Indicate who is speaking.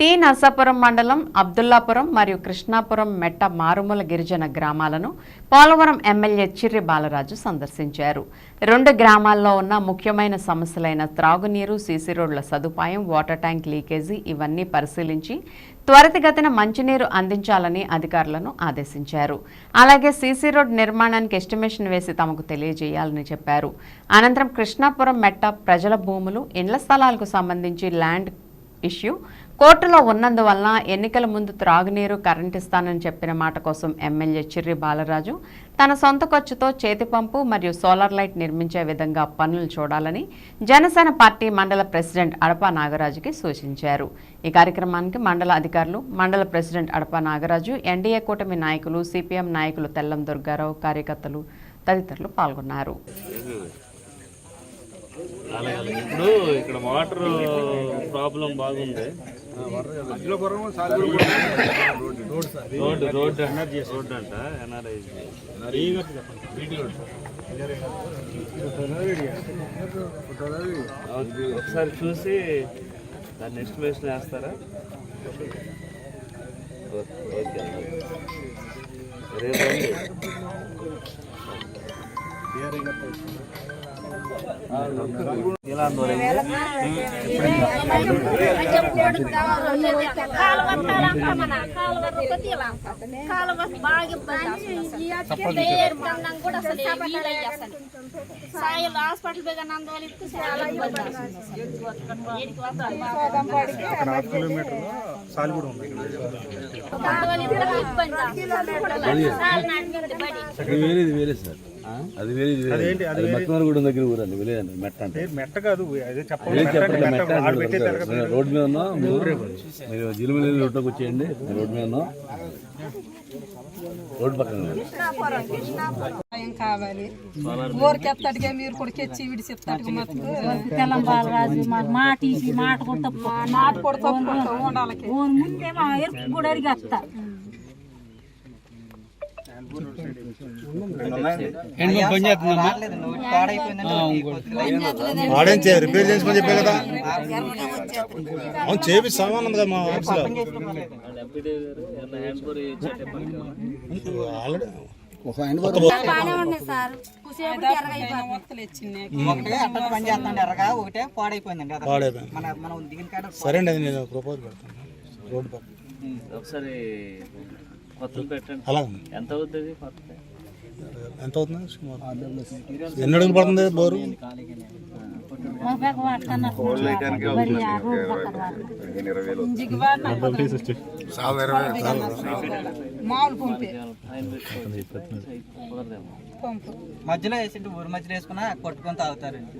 Speaker 1: T Narsapuram మండలం అబ్దుల్లాపురం మరియు కృష్ణాపురం మెట్ట మారుమూల గిరిజన గ్రామాలను పోలవరం ఎమ్మెల్యే చిర్రి బాలరాజు సందర్శించారు. రెండు గ్రామాల్లో ఉన్న ముఖ్యమైన సమస్యలైన త్రాగునీరు సీసీ రోడ్ల సదుపాయం వాటర్ ట్యాంక్ లీకేజీ ఇవన్నీ పరిశీలించి త్వరితగతిన మంచినీరు అందించాలని అధికారులను ఆదేశించారు. అలాగే సీసీ రోడ్ నిర్మాణానికి ఎస్టిమేషన్ వేసి తమకు తెలియజేయాలని చెప్పారు. అనంతరం కృష్ణాపురం మెట్ట ప్రజల భూములు ఇండ్ల స్థలాలకు సంబంధించి ల్యాండ్ ఇష్యూ కోర్టులో ఉన్నందువలన ఎన్నికల ముందు త్రాగునీరు కరెంట్ ఇస్తానని చెప్పిన మాట కోసం ఎమ్మెల్యే చిర్రి బాలరాజు తన సొంత ఖర్చుతో చేతి పంపు మరియు సోలార్ లైట్ నిర్మించే విధంగా పనులు చూడాలని జనసేన పార్టీ మండల ప్రెసిడెంట్ అడపా నాగరాజుకి సూచించారు. ఈ కార్యక్రమానికి మండల అధికారులు మండల ప్రెసిడెంట్ అడపా నాగరాజు ఎన్డీఏ కూటమి నాయకులు సిపిఎం నాయకులు తెల్లం దుర్గారావు కార్యకర్తలు తదితరులు పాల్గొన్నారు.
Speaker 2: అలాగే ఇప్పుడు ఇక్కడ వాటర్ ప్రాబ్లం బాగుంది. రోడ్డు రోడ్డు రోడ్డు అంట ఎన్ఆర్ఐ ఒకసారి చూసి దాన్ని ఎస్టిమేషన్ వేస్తారా? ఓకే.
Speaker 3: సాయిలు హాస్పిటల్ పోయిన అందువల్ల ఇస్తే చాలా ఇబ్బంది అసలు. ఏడికి వస్తారు అందువల్ల ఇద్దరు ఇబ్బంది అసలు. సాయి నాటింది బడి.
Speaker 4: అది వేరే ఇది వేరే సార్ అది వేరే అది దగ్గర ఊరండి విలేజ్ అండి మెట్ట అంటే.
Speaker 5: మెట్ట కాదు అదే
Speaker 4: చెప్పండి. రోడ్డు మీద ఉన్నాం మీరు. జిలుమలి రోడ్లోకి వచ్చేయండి రోడ్డు మీద ఉన్నాం. రోడ్డు పక్కన
Speaker 6: కావాలి? ఎత్తడిగా మీరు కూడా తెచ్చి విడి చెప్తాడు మటుకు
Speaker 7: తెల్లం బాలరాజు మా- మాట ఇసి మాట కూడా తప్పు
Speaker 6: మాట కూడా తప్పుకుంటూ ఉండాలకి
Speaker 7: ఓ ముందే మా ఎరుపు కూడా అడిగేస్తా
Speaker 5: వాడేం రిపేర్ చేసుకొని చెప్పే కదా. అవును చేపిస్తామా అన్నది కదా మా ఆఫీస్లో ఆల్రెడీ
Speaker 3: బాగానే ఉన్నాయి సార్. కుసేపు ఎరగైపోతుంది
Speaker 6: మొక్కలు ఇచ్చింది
Speaker 8: ఒకటే అట్ట పని చేస్తాండి ఎర్రగా ఒకటే పాడైపోయిందండి అదొకటి.
Speaker 5: వాడేదా
Speaker 8: మన మనం దిగిన కాడ
Speaker 5: సరే అండి అది నేను ప్రపోజ్ పెడతాను. రోడ్డు పక్కన.
Speaker 2: ఒకసారి పెట్టండి. ఎంత అవుతుంది కొత్త
Speaker 5: ఎంత అవుతుంది సుమారు ఎన్ని అడుగులు పడుతుంది బోరు?
Speaker 8: మధ్యలో వేసింటి ఊరి మధ్యలో వేసుకున్నా కొట్టుకొని తాగుతారండి